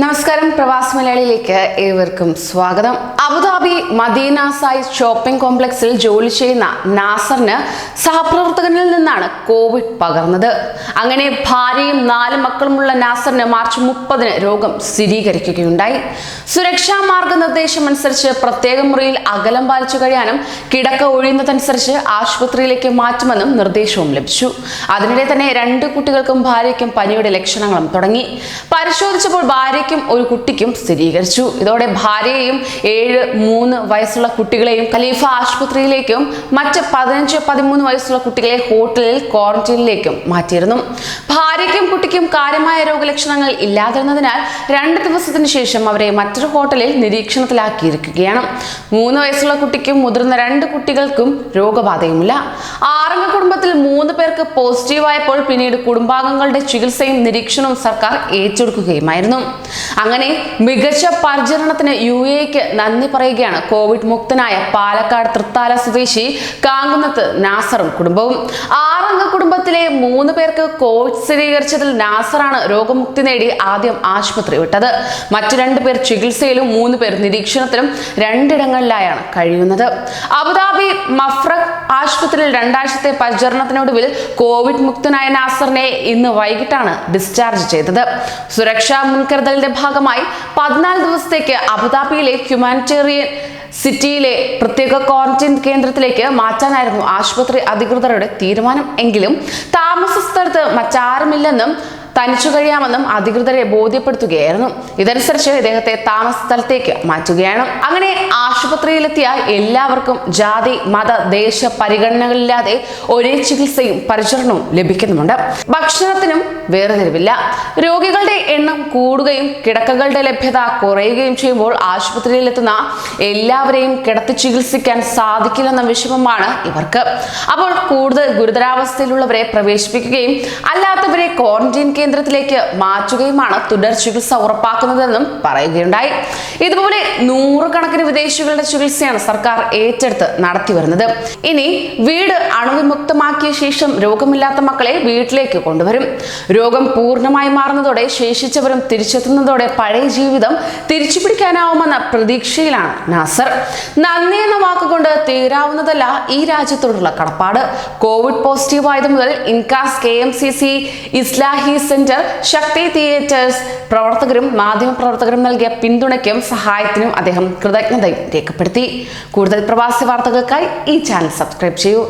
നമസ്കാരം പ്രവാസ് മലയാളിയിലേക്ക് ഏവർക്കും സ്വാഗതം. അബുദാബി മദീന സായി ഷോപ്പിംഗ് കോംപ്ലക്സിൽ ജോലി ചെയ്യുന്ന നാസറിന് സഹപ്രവർത്തകനിൽ നിന്നാണ് കോവിഡ് പകർന്നത്. അങ്ങനെ ഭാര്യയും നാല് മക്കളുമുള്ള നാസറിന് മാർച്ച് മുപ്പതിന് രോഗം സ്ഥിരീകരിക്കുകയുണ്ടായി. സുരക്ഷാ മാർഗനിർദ്ദേശം അനുസരിച്ച് പ്രത്യേക മുറിയിൽ അകലം പാലിച്ചു കഴിയാനും കിടക്ക ഒഴിയുന്നതനുസരിച്ച് ആശുപത്രിയിലേക്ക് മാറ്റുമെന്നും നിർദ്ദേശവും ലഭിച്ചു. അതിനിടെ തന്നെ രണ്ട് കുട്ടികൾക്കും ഭാര്യയ്ക്കും പനിയുടെ ലക്ഷണങ്ങളും തുടങ്ങി. പരിശോധിച്ചപ്പോൾ ഭാര്യയ്ക്കും ഒരു കുട്ടിക്കും സ്ഥിരീകരിച്ചു. ഇതോടെ ഭാര്യയെയും ഏഴ് മൂന്ന് വയസ്സുള്ള കുട്ടികളെയും ഖലീഫ ആശുപത്രിയിലേക്കും മറ്റ് പതിനഞ്ച് പതിമൂന്ന് വയസ്സുള്ള കുട്ടികളെ ഹോട്ടലിൽ ക്വാറന്റൈനിലേക്കും മാറ്റിയിരുന്നു. ഭാര്യയ്ക്കും കുട്ടിക്കും കാര്യമായ രോഗലക്ഷണങ്ങൾ ഇല്ലാതിരുന്നതിനാൽ രണ്ട് ദിവസത്തിന് ശേഷം അവരെ മറ്റൊരു ഹോട്ടലിൽ നിരീക്ഷണത്തിലാക്കിയിരിക്കുകയാണ്. മൂന്ന് വയസ്സുള്ള കുട്ടിക്കും മുതിർന്ന രണ്ട് കുട്ടികൾക്കും രോഗബാധയുമില്ല. ആറംഗ കുടുംബത്തിൽ മൂന്ന് പേർക്ക് പോസിറ്റീവായപ്പോൾ പിന്നീട് കുടുംബാംഗങ്ങളുടെ ചികിത്സയും നിരീക്ഷണവും സർക്കാർ ഏറ്റെടുക്കുകയുമായിരുന്നു. അങ്ങനെ മികച്ച പരിചരണത്തിന് യു എക്ക് നന്ദി പറയുകയാണ് കോവിഡ് മുക്തനായ പാലക്കാട് തൃത്താല സ്വദേശി കാങ്കുന്നത്ത് നാസറും കുടുംബവും. ആറംഗ കുടുംബത്തിലെ മൂന്ന് പേർക്ക് കോവിഡ് സ്ഥിരീകരിച്ചതിൽ നാസറാണ് രോഗമുക്തി നേടി ആദ്യം ആശുപത്രി വിട്ടത്. മറ്റു രണ്ടു പേർ ചികിത്സയിലും മൂന്ന് പേർ നിരീക്ഷണത്തിലും രണ്ടിടങ്ങളിലായാണ് കഴിയുന്നത്. അബുദാബി മഫ്രഖ് ആശുപത്രിയിൽ രണ്ടാഴ്ചത്തെ പരിചരണത്തിനൊടുവിൽ കോവിഡ് മുക്തനായ നാസറിനെ ഇന്ന് വൈകിട്ടാണ് ഡിസ്ചാർജ് ചെയ്തത്. സുരക്ഷാ മുൻകരുതലിന്റെ ഭാഗമായി പതിനാല് ദിവസത്തേക്ക് അബുദാബിയിലെ ഹ്യൂമാനിറ്റേറിയൻ സിറ്റിയിലെ പ്രത്യേക ക്വാറന്റൈൻ കേന്ദ്രത്തിലേക്ക് മാറ്റാനായിരുന്നു ആശുപത്രി അധികൃതരുടെ തീരുമാനം. എങ്കിലും താമസ സ്ഥലത്ത് മറ്റാരുമില്ലെന്നും തനിച്ചു കഴിയാമെന്നും അധികൃതരെ ബോധ്യപ്പെടുത്തുകയായിരുന്നു. ഇതനുസരിച്ച് ഇദ്ദേഹത്തെ താമസ സ്ഥലത്തേക്ക് മാറ്റുകയാണ്. അങ്ങനെ ആശുപത്രിയിലെത്തിയ എല്ലാവർക്കും ജാതി മത ദേശ പരിഗണനകളില്ലാതെ ഒരേ ചികിത്സയും പരിചരണവും ലഭിക്കുന്നുമുണ്ട്. ഭക്ഷണത്തിനും വേർതിരിവില്ല രോഗികളുടെ എണ്ണം കൂടുകയും കിടക്കകളുടെ ലഭ്യത കുറയുകയും ചെയ്യുമ്പോൾ ആശുപത്രിയിലെത്തുന്ന എല്ലാവരെയും കിടത്തി ചികിത്സിക്കാൻ സാധിക്കില്ലെന്ന വിഷമമാണ് ഇവർക്ക്. അപ്പോൾ കൂടുതൽ ഗുരുതരാവസ്ഥയിലുള്ളവരെ പ്രവേശിപ്പിക്കുകയും അല്ലാത്തവരെ ക്വാറന്റൈൻ കേന്ദ്രത്തിലേക്ക് മാറ്റുകയുമാണ് തുടർ ചികിത്സ ഉറപ്പാക്കുന്നതെന്നും പറയുകയുണ്ടായി. ഇതുപോലെ നൂറുകണക്കിന് വിദേശികളുടെ ചികിത്സയാണ് സർക്കാർ ഏറ്റെടുത്ത് നടത്തിവരുന്നത്. ഇനി വീട് അണുവിമുക്തമാക്കിയ ശേഷം രോഗമില്ലാത്ത മക്കളെ വീട്ടിലേക്ക് കൊണ്ടുവരും. രോഗം പൂർണമായി മാറുന്നതോടെ ശേഷിച്ചവരും തിരിച്ചെത്തുന്നതോടെ പഴയ ജീവിതം തിരിച്ചു പിടിക്കാനാവുമെന്ന പ്രതീക്ഷയിലാണ് നാസർ. നന്ദി എന്ന വാക്കുകൊണ്ട് തീരാവുന്നതല്ല ഈ രാജ്യത്തോടുള്ള കടപ്പാട്. കോവിഡ് പോസിറ്റീവ് ആയത് മുതൽ INCAS K M C C Islahi centre Shakti theatres പ്രവർത്തകരും മാധ്യമപ്രവർത്തകരും നൽകിയ പിന്തുണയ്ക്കും സഹായത്തിനും അദ്ദേഹം കൃതജ്ഞതയും രേഖപ്പെടുത്തി. കൂടുതൽ പ്രവാസി വാർത്തകൾക്കായി ഈ ചാനൽ സബ്സ്ക്രൈബ് ചെയ്യൂ.